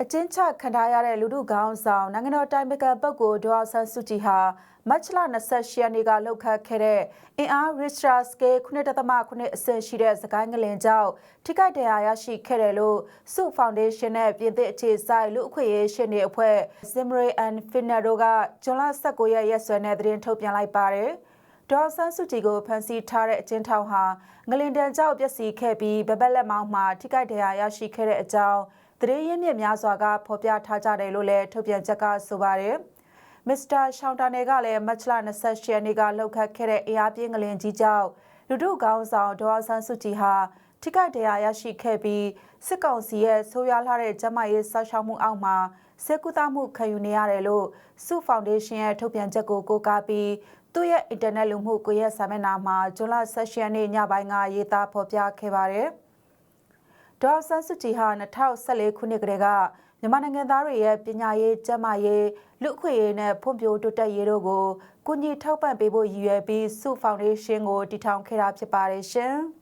အကျဉ်းချခံထားရတဲ့လူထုခေါင်းဆောင်နိုင်ငံတော်တိုင်ပင်ခံပုဂ္ဂိုလ်ဒေါ်အောင်ဆန်းစုကြည်ဟာမတ်လ28ရက်နေ့ကလှုပ်ခတ်ခဲ့တဲ့အင်အား Richter scale 9.9အဆင့်ရှိတဲ့စကိုင်းငလင်ကြောင့်ထိခိုက်ဒဏ်ရာရရှိခဲ့တယ်လို့စု Foundation နဲ့ပြင်သစ်အခြေစိုက်လူအခွင့်အရေးရှင်တွေအဖွဲ့ Zimri and Finner တို့ကဇွန်လ19ရက်ရက်စွဲနဲ့သတင်းထုတ်ပြန်လိုက်ပါတယ်။ဒေါ်ဆန်းစုကြည်ကိုဖမ်းဆီးထားတဲ့အကျဉ်းထောင်ဟာငလင်တန်ကြောက်ပျက်စီးခဲ့ပြီးဗဘက်လက်မောင်းမှာထိခိုက်ဒဏ်ရာရရှိခဲ့တဲ့အကြောင်း သတင်းရင်းမြစ်များစွာကဖော်ပြထားကြတယ်လို့လည်းထုတ်ပြန်ချက်ကဆိုပါတယ်။မစ္စတာရှောင်းတာနယ်ကလည်းမတ်လ28ရက်နေ့ကလှုပ်ခတ်ခဲ့တဲ့အေးအားပြင်းငလင်ကြီးကြောင့်လူထုကောင်းဆောင်ဒေါ်ဆန်းစုကြည်ဟာထိခိုက်ဒဏ်ရာရရှိခဲ့ပြီးစစ်ကောင်စီရဲ့ဆိုးရွားလာတဲ့ကျန်းမာရေးဆောက်ရှောက်မှုအောက်မှာစေကူတာမှုခံယူနေရတယ်လို့စုဖောင်ဒေးရှင်းရဲ့ထုတ်ပြန်ချက်ကိုကိုးကားပြီးသူ့ရဲ့အင်တာနက်လူမှုကွန်ရက်စာမျက်နှာမှာဇွန်လ16ရက်နေ့ညပိုင်းကရေးသားဖော်ပြခဲ့ပါတယ်။ ဒေါ်ဆန်းစုကြည်ဟာ2014ခုနှစ်ကတည်းကမြန်မာနိုင်ငံသားတွေရဲ့ပညာရေးကျန်းမာရေးလူ့အခွင့်အရေးနဲ့ဖွံ့ဖြိုးတိုးတက်ရေးတို့ကိုကူညီထောက်ပံ့ပေးဖို့ရည်ရွယ်ပြီးစုဖောင်ဒေးရှင်းကိုတည်ထောင်ခဲ့တာဖြစ်ပါတယ်ရှင်။